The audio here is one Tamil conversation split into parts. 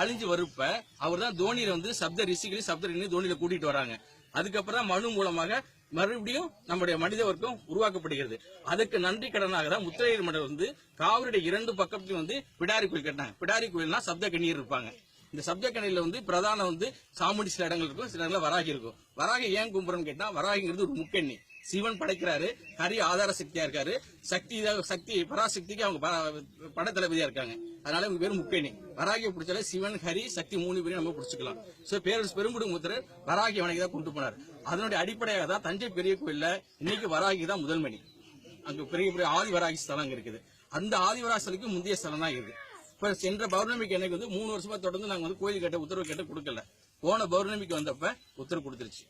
அழிஞ்சு வரப்ப அவர் தான் தோனியில வந்து சப்த ரிஷிகளையும் சப்த ரிஷி தோனியில கூட்டிட்டு வராங்க. அதுக்கப்புறம் தான் மனு மூலமாக மறுபடியும் நம்முடைய மனித வர்க்கம் உருவாக்கப்படுகிறது. அதுக்கு நன்றி கடனாக தான் முத்திரையர் மன்னர் வந்து காவிரியுடைய இரண்டு பக்கத்திலும் வந்து பிடாரி கோயில் கட்டினாங்க. பிடாரி கோயில்னா சப்த கண்ணீர் இருப்பாங்க. இந்த சப்ஜெக்ட் கடையில் வந்து பிரதானம் வந்து சாமுண்டி சில இடங்கள் இருக்கும் சில இடங்களில் வராகி இருக்கும். வராகி ஏன் கும்புறன்னு கேட்டால் வராகிங்கிறது ஒரு முக்கண்ணி. சிவன் படைக்கிறாரு ஹரி ஆதார சக்தியா இருக்காரு சக்தி சக்தி பராசக்திக்கு அவங்க ப- படத்தளபதியா இருக்காங்க. அதனால இவங்க பேர் முக்கண்ணி. வராகியை பிடிச்சாலே சிவன் ஹரி சக்தி மூணு பேரையும் நம்ம பிடிச்சிக்கலாம். ஸோ பேரரசு பெரும்புடு முத்தர் வராகி வணங்கி தான் கொண்டு போனார். அதனுடைய அடிப்படையாக தான் தஞ்சை பெரிய கோயில்ல இன்னைக்கு வராகி தான் முதல்மணி அங்கே அங்க பெரிய பெரிய ஆதி வராகி ஸ்தலம் இருக்குது. அந்த ஆதிவராசலுக்கு முந்தைய ஸ்தலம் தான் இருக்குது. இப்ப சென்ற பௌர்ணமிக்கு எனக்கு வந்து மூணு வருஷமா தொடர்ந்து நாங்க வந்து கோயில் கட்ட உத்தரவு கேட்ட கொடுக்கல. போன பௌர்ணமிக்கு வந்தப்ப உத்தரவு கொடுத்துருச்சு.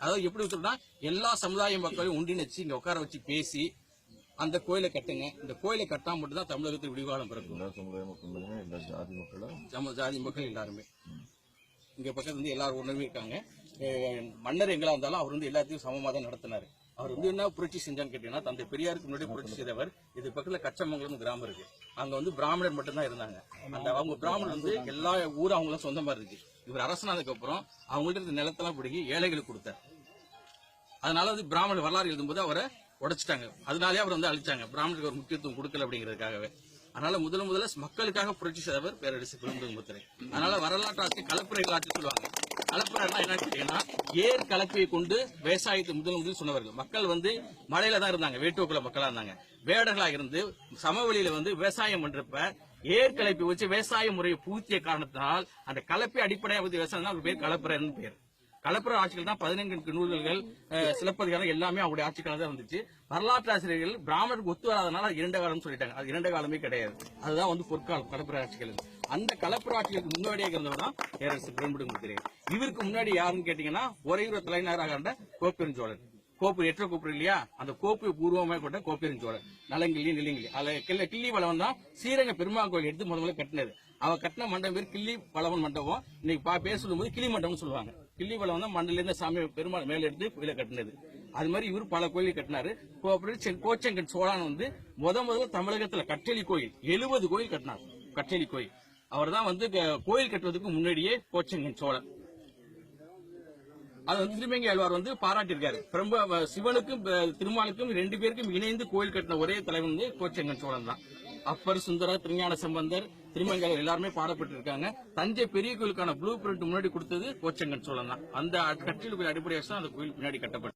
அதாவது எப்படி உத்தரவுனா எல்லா சமுதாய மக்களையும் ஒன்றிணைச்சு இங்க உட்கார வச்சு பேசி அந்த கோயிலை கட்டுங்க. இந்த கோயிலை கட்டா மட்டும் தான் தமிழகத்தில் விடிவாளம் பிறக்கும். எல்லா சமுதாய எல்லா ஜாதி மக்களும் நம்ம ஜாதி மக்கள் எல்லாருமே. இங்க பக்கத்துல வந்து எல்லாரும் ஒண்ணுமே இருக்காங்க. மன்னர் எங்களா இருந்தாலும் அவர் வந்து எல்லாத்தையும் சமமா தான் நடத்தினாரு. அவர் வந்து என்ன புரட்சி செஞ்சான்னு கேட்டீங்கன்னா தந்தை பெரியாருக்கு முன்னாடி புரட்சி செய்தவர். இது பக்கத்துல கச்சமங்கலம் கிராமம் இருக்கு. அங்க வந்து பிராமணர் மட்டும்தான் இருந்தாங்க. அந்த அவங்க பிராமணர் வந்து எல்லா ஊரும் அவங்களும் சொந்தமா இருக்கு. இவர் அரசனானதுக்கு அப்புறம் அவங்கள்ட்ட இருந்த நிலத்தெல்லாம் பிடிக்கி ஏழைகளுக்கு கொடுத்தார். அதனால வந்து பிராமணர் வரலாறு எழுதும்போது அவரை உடைச்சிட்டாங்க. அதனாலே அவர் வந்து அழிச்சாங்க. பிராமணருக்கு ஒரு முக்கியத்துவம் கொடுக்கல அப்படிங்கிறதுக்காகவே. அதனால முதல் முதல்ல மக்களுக்காக புரட்சி செய்தவர் பேரரசு பெரும்புமுத்திரை அதனால வரலாற்று ஆட்சி கலப்புரை ஆட்சி சொல்லுவாங்க. கலப்புரைனா என்னன்னு கேட்டீங்கன்னா ஏர் கலப்பையை கொண்டு விவசாயத்தை முதல் முதல் சொன்னவர்கள். மக்கள் வந்து மலையில தான் இருந்தாங்க வேட்டுவக்குல மக்களா இருந்தாங்க. வேடர்களா இருந்து சமவெளியில வந்து விவசாயம் பண்றப்ப ஏர் கலப்பை வச்சு விவசாய முறையை பூர்த்திய காரணத்தினால் அந்த கலப்பை அடிப்படையாக வந்து விவசாயம் பேர் கலப்புறன்னு பேர். கலப்புற ஆட்சிகள் தான் பதினெண்டு நூல்கள் அஹ், சிலப்பதிகாரம் எல்லாமே அவருடைய காலம் தான் வந்துச்சு வரலாற்று ஆசிரியர்கள் பிராமணருக்கு ஒத்து வராதனால அது இரண்ட காலம் சொல்லிட்டாங்க. அது இரண்ட காலமே கிடையாது. அதுதான் வந்து பொற்காலம் கலப்புற ஆட்சிகள் அந்த கலப்புற ஆட்சிகளுக்கு முன்னாடியே இருந்தவர் தான் பேரரசு பெரும்பிடுமுத்திரை இவருக்கு முன்னாடி யாருன்னு கேட்டீங்கன்னா ஒரே ஒரு தலைநகராக இருந்த கோப்பெருஞ்சோழன் கோப்பு எற்ற கோப்பு இல்லையா? அந்த கோப்பு பூர்வமாக கொண்ட கோப்பெருஞ்சோழன் நலங்கிள்ளி நிலங்கிள்ளி அதில் கிள்ளி கிள்ளி வளவன் தான் ஸ்ரீரங்க பெருமாள் கோயில் எடுத்து முதல்ல கட்டினது. அவ கட்டின மண்டபம் பேர் கிள்ளி பலவன் மண்டபம். இன்னைக்கு பா பேர் சொல்லும்போது கிளி மண்டபம்னு சொல்லுவாங்க. கிள்ளி வந்து மண்ணிலேருந்து சாமி பெருமாள் மேல எடுத்து கோயிலை கட்டினது. அது மாதிரி இவர் பல கோயில் கட்டினாரு. கோச்சங்கன் சோழன் வந்து முத முதல்ல தமிழகத்துல கட்டளி கோயில் எழுபது கோயில் கட்டினார். கட்டளி கோயில். அவர் தான் வந்து கோயில் கட்டுறதுக்கு முன்னாடியே கோச்சங்கன் சோழன். அது வந்து திருமங்கை ஆழ்வார் வந்து பாராட்டியிருக்காரு. ரொம்ப சிவனுக்கும் திருமாலுக்கும் ரெண்டு பேருக்கும் இணைந்து கோயில் கட்டின ஒரே தலைவன் வந்து கோச்செங்கன் சோழன் தான். அப்பர் சுந்தரர் திருஞான சம்பந்தர் திருமங்கலர் எல்லாருமே எல்லாருமே பாடப்பட்டிருக்காங்க. தஞ்சை பெரிய கோயிலுக்கான ப்ளூ பிரிண்ட் முன்னாடி கொடுத்தது கோச்சங்கன் சோழன் தான். அந்த கட்டில் அடிப்படையாக தான் அந்த கோயில் பின்னாடி கட்டப்பட்டது